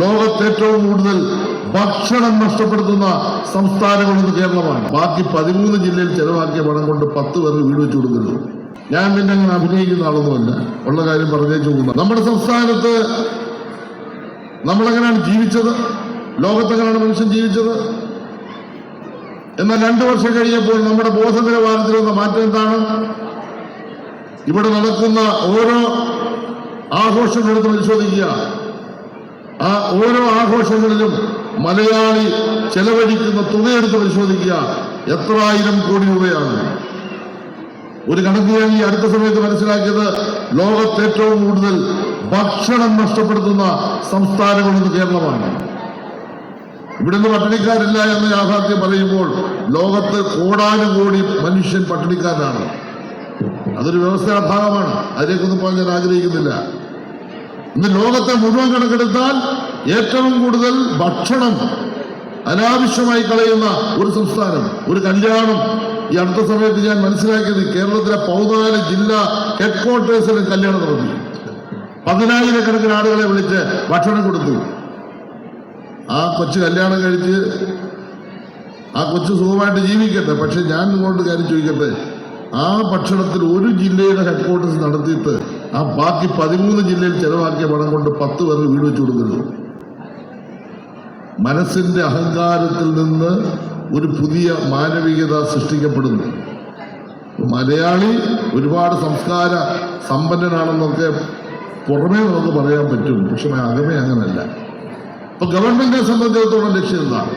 ലോകത്ത് ഏറ്റവും കൂടുതൽ ഭക്ഷണം നഷ്ടപ്പെടുത്തുന്ന സംസ്ഥാനങ്ങളൊന്ന് കേരളമാണ്. ബാക്കി പതിമൂന്ന് ജില്ലയിൽ ചെലവാക്കിയ പണം കൊണ്ട് പത്ത് പേർക്ക് വീട് വെച്ചു കൊടുക്കുന്നു. ഞാൻ പിന്നെ അങ്ങനെ അഭിനയിക്കുന്ന ആളൊന്നുമല്ല. ഉള്ള കാര്യം പറഞ്ഞേച്ചു ചോദിക്കുന്നു നമ്മുടെ സംസ്ഥാനത്ത് നമ്മളെങ്ങനെയാണ് ജീവിച്ചത്? ലോകത്തെങ്ങനെയാണ് മനുഷ്യൻ ജീവിച്ചത്? എന്നാൽ രണ്ടു വർഷം കഴിഞ്ഞപ്പോൾ നമ്മുടെ ബോധനിലവാരത്തിൽ വന്ന മാറ്റം എന്താണ്? ഇവിടെ നടക്കുന്ന ഓരോ ആഘോഷങ്ങളെടുത്ത് പരിശോധിക്കുക. ആ ഓരോ ആഘോഷങ്ങളിലും മലയാളി ചെലവഴിക്കുന്ന തുകയെടുത്ത് പരിശോധിക്കുക എത്ര ആയിരം കോടി രൂപയാണ്. ഒരു കണക്ക് ഞാൻ ഈ അടുത്ത സമയത്ത് മനസ്സിലാക്കിയത് ലോകത്ത് ഏറ്റവും കൂടുതൽ ഭക്ഷണം നഷ്ടപ്പെടുത്തുന്ന സംസ്ഥാനങ്ങളൊന്ന് കേരളമാണ്. ഇവിടുന്ന് പട്ടിണിക്കാരില്ല എന്ന യാഥാർത്ഥ്യം പറയുമ്പോൾ ലോകത്ത് കോടാനുകോടി മനുഷ്യൻ പട്ടിണിക്കാരനാണ്. അതൊരു വ്യവസ്ഥയുടെ ഭാഗമാണ്. അതിലേക്കൊന്നും ഞാൻ ആഗ്രഹിക്കുന്നില്ല. ഇന്ന് ലോകത്തെ മുഴുവൻ കണക്കെടുത്താൽ ഏറ്റവും കൂടുതൽ ഭക്ഷണം അനാവശ്യമായി കളയുന്ന ഒരു സംസ്ഥാനം ഒരു കല്യാണം. ഈ അടുത്ത സമയത്ത് ഞാൻ മനസ്സിലാക്കിയത് കേരളത്തിലെ പൗതാല ജില്ലാ ഹെഡ്ക്വാർട്ടേഴ്സിലും കല്യാണം നടത്തി. പതിനായിരക്കണക്കിന് ആളുകളെ വിളിച്ച് ഭക്ഷണം കൊടുത്തു. ആ കൊച്ചു കല്യാണം കഴിച്ച് ആ കൊച്ചു സുഖമായിട്ട് ജീവിക്കട്ടെ. പക്ഷെ ഞാൻ നിങ്ങളോട് കാര്യം ചോദിക്കട്ടെ? ആ ഭക്ഷണത്തിൽ ഒരു ജില്ലയുടെ ഹെഡ്ക്വാർട്ടേഴ്സ് നടത്തിയിട്ട് ആ ബാക്കി പതിമൂന്ന് ജില്ലയിൽ ചെലവാക്കിയ പണം കൊണ്ട് പത്ത് പേർക്ക് വീട് വെച്ചു കൊടുക്കുന്നു മനസ്സിന്റെ അഹങ്കാരത്തിൽ നിന്ന് ഒരു പുതിയ മാനവികത സൃഷ്ടിക്കപ്പെടുന്നു. മലയാളി ഒരുപാട് സംസ്കാര സമ്പന്നനാണെന്നൊക്കെ പുറമേ നമുക്ക് പറയാൻ പറ്റും. പക്ഷെ അകമേ അങ്ങനല്ല. ഇപ്പൊ ഗവൺമെന്റിനെ സംബന്ധിച്ചിടത്തോളം ലക്ഷ്യം എന്താണ്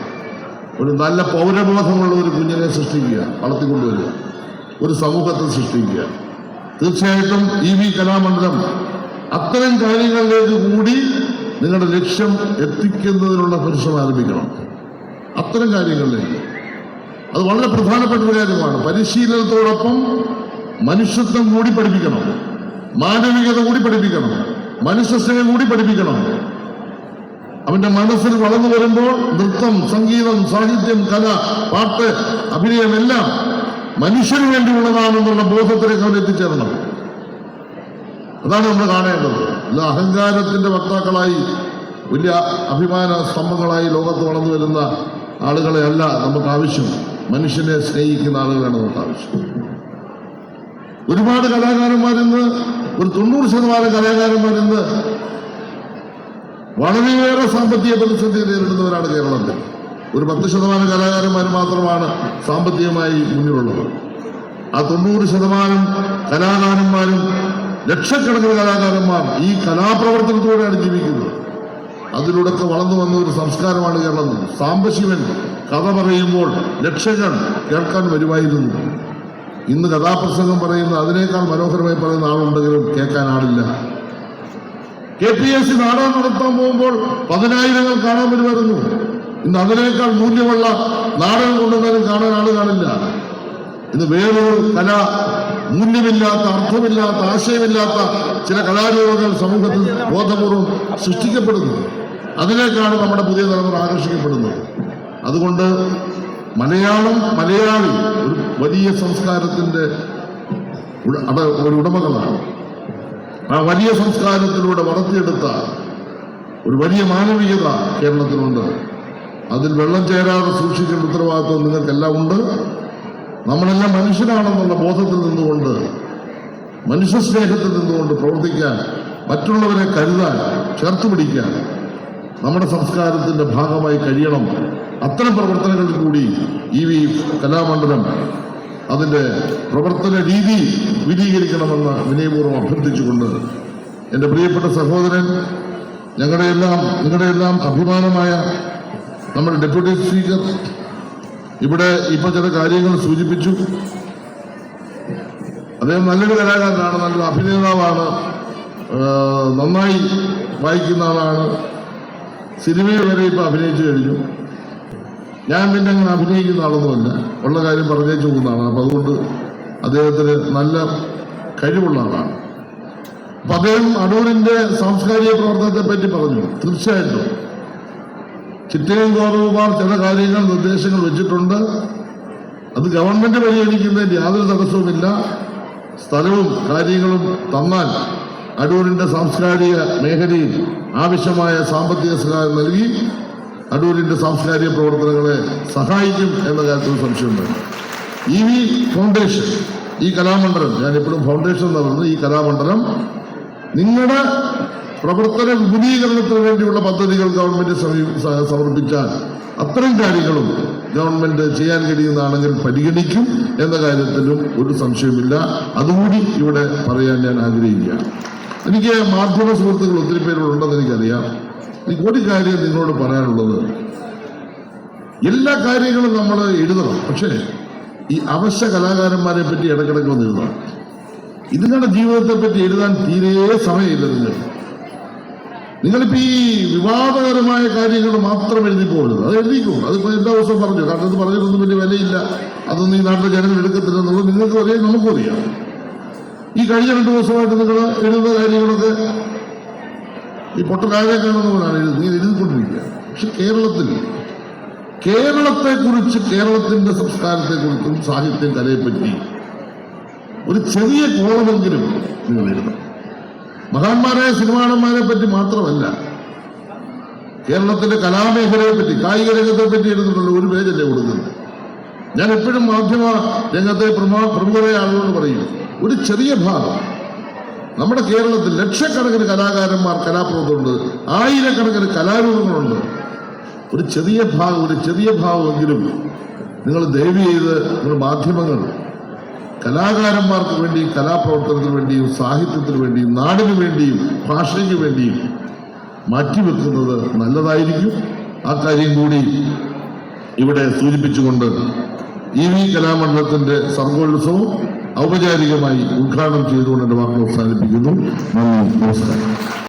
ഒരു നല്ല പൗരബോധമുള്ള ഒരു കുഞ്ഞിനെ സൃഷ്ടിക്കുക വളർത്തിക്കൊണ്ടുവരിക. ഒരു സമൂഹത്തെ സൃഷ്ടിക്കുക. തീർച്ചയായിട്ടും ഇ വി കലാമണ്ഡലം അത്തരം കാര്യങ്ങളിലേക്ക് കൂടി നിങ്ങളുടെ ലക്ഷ്യം എത്തിക്കുന്നതിനുള്ള പരിശ്രമം ആരംഭിക്കണം. അത്തരം കാര്യങ്ങളിലേക്ക്. അത് വളരെ പ്രധാനപ്പെട്ട ഒരു കാര്യമാണ്. പരിശീലനത്തോടൊപ്പം മനുഷ്യത്വം കൂടി പഠിപ്പിക്കണം. മാനവികത കൂടി പഠിപ്പിക്കണം. മനുഷ്യസ്നേഹം കൂടി പഠിപ്പിക്കണം. അവന്റെ മനസ്സിൽ വളർന്നു വരുമ്പോൾ നൃത്തം സംഗീതം സാഹിത്യം കല പാട്ട് അഭിനയം എല്ലാം മനുഷ്യന് വേണ്ടിയുള്ളതാണെന്നുള്ള ബോധത്തിലേക്ക് അവൻ എത്തിച്ചേരണം അതാണ് നമ്മൾ കാണേണ്ടത്. അല്ല അഹങ്കാരത്തിന്റെ വക്താക്കളായി വലിയ അഭിമാന സ്തംഭങ്ങളായി ലോകത്ത് വളർന്നു വരുന്ന ആളുകളെ അല്ല നമുക്ക് ആവശ്യം. മനുഷ്യനെ സ്നേഹിക്കുന്ന ആളുകളാണ് നമുക്ക് ആവശ്യം. ഒരുപാട് കലാകാരന്മാരിന്ന് ഒരു തൊണ്ണൂറ് ശതമാനം കലാകാരന്മാരിന്ന് വളരെയേറെ സാമ്പത്തിക പ്രതിസന്ധി നേരിടുന്നവരാണ് കേരളത്തിൽ. ഒരു പത്ത് ശതമാനം കലാകാരന്മാർ മാത്രമാണ് സാമ്പത്തികമായി മുന്നിലുള്ളത്. ആ തൊണ്ണൂറ് ശതമാനം കലാകാരന്മാരും ലക്ഷക്കണക്കിന് കലാകാരന്മാർ ഈ കലാപ്രവർത്തനത്തോടെയാണ് ജീവിക്കുന്നത്. അതിലൂടെയൊക്കെ വളർന്നു വന്ന ഒരു സംസ്കാരമാണ് കേരളം. സാംബശിവൻ കഥ പറയുമ്പോൾ ലക്ഷങ്ങൾ കേൾക്കാൻ വരുമായിരുന്നു. ഇന്ന് കഥാപ്രസംഗം പറയുന്ന അതിനേക്കാൾ മനോഹരമായി പറയുന്ന ആളുണ്ടെങ്കിലും കേൾക്കാൻ ആളില്ല. കെ പി എസ് സി നാടകം നടത്താൻ പോകുമ്പോൾ പതിനായിരങ്ങൾ കാണാൻ വരുമായിരുന്നു. ഇന്ന് അതിനേക്കാൾ മൂല്യമുള്ള നാടകം കൊണ്ടുവന്നാലും കാണാൻ ആൾ കാണില്ല. ഇന്ന് വേറൊരു കല മൂല്യമില്ലാത്ത അർത്ഥമില്ലാത്ത ആശയമില്ലാത്ത ചില കലാരൂപങ്ങൾ സമൂഹത്തിൽ ബോധപൂർവം സൃഷ്ടിക്കപ്പെടുന്നു. അതിലേക്കാണ് നമ്മുടെ പുതിയ തലമുറ ആകർഷിക്കപ്പെടുന്നത്. അതുകൊണ്ട് മലയാളം മലയാളി ഒരു വലിയ സംസ്കാരത്തിന്റെ ഉട- ഒരു ഉടമകളാണ്. ആ വലിയ സംസ്കാരത്തിലൂടെ വളർത്തിയെടുത്ത ഒരു വലിയ മാനവികത കേരളത്തിലുണ്ട്. അതിൽ വെള്ളം ചേരാതെ സൂക്ഷിക്കേണ്ട ഉത്തരവാദിത്വം നിങ്ങൾക്കെല്ലാം ഉണ്ട്. നമ്മളെല്ലാം മനുഷ്യനാണെന്നുള്ള ബോധത്തിൽ നിന്നുകൊണ്ട് മനുഷ്യ സ്നേഹത്തിൽ നിന്നുകൊണ്ട് പ്രവർത്തിക്കാൻ മറ്റുള്ളവരെ കരുതാൻ ചേർത്ത് പിടിക്കാൻ നമ്മുടെ സംസ്കാരത്തിന്റെ ഭാഗമായി കഴിയണം. അത്തരം പ്രവർത്തനങ്ങളിൽ കൂടി ഈ വി കലാമണ്ഡലം അതിന്റെ പ്രവർത്തന രീതി വിലീകരിക്കണമെന്ന് വിനയപൂർവം അഭ്യർത്ഥിച്ചുകൊണ്ട് എന്റെ പ്രിയപ്പെട്ട സഹോദരൻ ഞങ്ങളുടെയെല്ലാം നിങ്ങളുടെയെല്ലാം അഭിമാനമായ നമ്മുടെ ഡെപ്യൂട്ടി സ്പീക്കർ ഇവിടെ ഇപ്പൊ ചില കാര്യങ്ങൾ സൂചിപ്പിച്ചു. അദ്ദേഹം നല്ലൊരു കലാകാരനാണ് നല്ലൊരു അഭിനേതാവാണ് നന്നായി വായിക്കുന്ന ആളാണ്. സിനിമയിൽ വരെ ഇപ്പൊ അഭിനയിച്ചു കഴിഞ്ഞു. ഞാൻ പിന്നെ അങ്ങനെ അഭിനയിക്കുന്ന ആളൊന്നുമല്ല. ഉള്ള കാര്യം പറഞ്ഞേച്ചു പോകുന്നതാണ്. അപ്പൊ അതുകൊണ്ട് അദ്ദേഹത്തിന് നല്ല കഴിവുള്ള ആളാണ്. അപ്പൊ അദ്ദേഹം അടൂരിന്റെ സാംസ്കാരിക പ്രവർത്തനത്തെ പറ്റി പറഞ്ഞു. തീർച്ചയായിട്ടും. ചിറ്റയും ഗൗരവകുമാർ ചില കാര്യങ്ങൾ നിർദ്ദേശങ്ങൾ വെച്ചിട്ടുണ്ട്. അത് ഗവൺമെന്റ് പരിഗണിക്കുന്നതിന് യാതൊരു തടസ്സവുമില്ല. സ്ഥലവും കാര്യങ്ങളും തന്നാൽ അടൂരിന്റെ സാംസ്കാരിക മേഖലയിൽ ആവശ്യമായ സാമ്പത്തിക സഹായം നൽകി അടൂരിന്റെ സാംസ്കാരിക പ്രവർത്തനങ്ങളെ സഹായിക്കും എന്ന കാര്യത്തിൽ സംശയമുണ്ട്. ഇ വി ഫൗണ്ടേഷൻ ഈ കലാമണ്ഡലം ഞാൻ എപ്പോഴും ഫൗണ്ടേഷൻ എന്ന് ഈ കലാമണ്ഡലം നിങ്ങളുടെ പ്രവർത്തന വിപുലീകരണത്തിന് വേണ്ടിയുള്ള പദ്ധതികൾ ഗവൺമെന്റ് സമർപ്പിച്ചാൽ അത്തരം കാര്യങ്ങളും ഗവൺമെന്റ് ചെയ്യാൻ കഴിയുന്നതാണെങ്കിൽ പരിഗണിക്കും എന്ന കാര്യത്തിലും ഒരു സംശയമില്ല അതുകൂടി ഇവിടെ പറയാൻ ഞാൻ ആഗ്രഹിക്കുകയാണ്. എനിക്ക് മാധ്യമ സുഹൃത്തുക്കൾ ഒത്തിരി പേരുണ്ടെന്ന് എനിക്കറിയാം. എനിക്ക് ഒരു കാര്യം നിങ്ങളോട് പറയാനുള്ളത് എല്ലാ കാര്യങ്ങളും നമ്മൾ എഴുതണം. പക്ഷേ ഈ അവശ്യ കലാകാരന്മാരെ പറ്റി ഇടക്കിടക്ക് വന്ന് എഴുതണം ഇതിങ്ങളുടെ ജീവിതത്തെ പറ്റി എഴുതാൻ തീരെ സമയമില്ല നിങ്ങൾ നിങ്ങളിപ്പോ ഈ വിവാദകരമായ കാര്യങ്ങൾ മാത്രം എഴുതി പോകരുത്. അത് എഴുതിക്കും. അതിപ്പോ എല്ലാ ദിവസവും പറഞ്ഞു. കാരണം ഇത് പറഞ്ഞിട്ടൊന്നും വലിയ വിലയില്ല. അതൊന്നും ഈ നാട്ടിലെ ജനങ്ങൾ എടുക്കത്തില്ല എന്നുള്ളത് നിങ്ങൾക്ക് അറിയാം നമുക്കും അറിയാം. ഈ കഴിഞ്ഞ രണ്ടു ദിവസമായിട്ട് നിങ്ങൾ എഴുതുന്ന കാര്യങ്ങളൊക്കെ ഈ പൊട്ടരാജെ കാണുന്നവരാണ് എഴുതി നീ എഴുതിക്കൊണ്ടിരിക്കുക. പക്ഷെ കേരളത്തിൽ കേരളത്തെക്കുറിച്ച് കേരളത്തിന്റെ സംസ്കാരത്തെക്കുറിച്ചും സാഹിത്യം കലയെപ്പറ്റി ഒരു ചെറിയ കോളമെങ്കിലും നിങ്ങൾ എഴുതണം. മഹാന്മാരായ സിനിമാടന്മാരെ പറ്റി മാത്രമല്ല കേരളത്തിന്റെ കലാമേഖലയെ പറ്റി കായിക രംഗത്തെ പറ്റി എഴുതുന്നുള്ളൂ ഒരു പേജല്ലേ കൊടുക്കുന്നത്. ഞാൻ എപ്പോഴും മാധ്യമ രംഗത്തെ പ്രമോ- പ്രമുഖരായ ആളുകളോട് പറയും ഒരു ചെറിയ ഭാഗം നമ്മുടെ കേരളത്തിൽ ലക്ഷക്കണക്കിന് കലാകാരന്മാർ കലാപ്രവർത്തകരുണ്ട് ആയിരക്കണക്കിന് കലാരൂപങ്ങളുണ്ട്. ഒരു ചെറിയ ഭാഗം ഒരു ചെറിയ ഭാഗമെങ്കിലും നിങ്ങൾ ദയവ് ചെയ്ത് നിങ്ങൾ മാധ്യമങ്ങൾ കലാകാരന്മാർക്ക് വേണ്ടിയും കലാപ്രവർത്തനത്തിന് വേണ്ടിയും സാഹിത്യത്തിന് വേണ്ടിയും നാടിനു വേണ്ടിയും ഭാഷയ്ക്ക് വേണ്ടിയും മാറ്റിവെക്കുന്നത് നല്ലതായിരിക്കും. ആ കാര്യം കൂടി ഇവിടെ സൂചിപ്പിച്ചുകൊണ്ട് ഇ വി കലാമണ്ഡലത്തിന്റെ സർഗോത്സവം ഔപചാരികമായി ഉദ്ഘാടനം ചെയ്തുകൊണ്ട് എന്റെ വാക്കുകൾ അവസാനിപ്പിക്കുന്നു. നന്ദി നമസ്കാരം.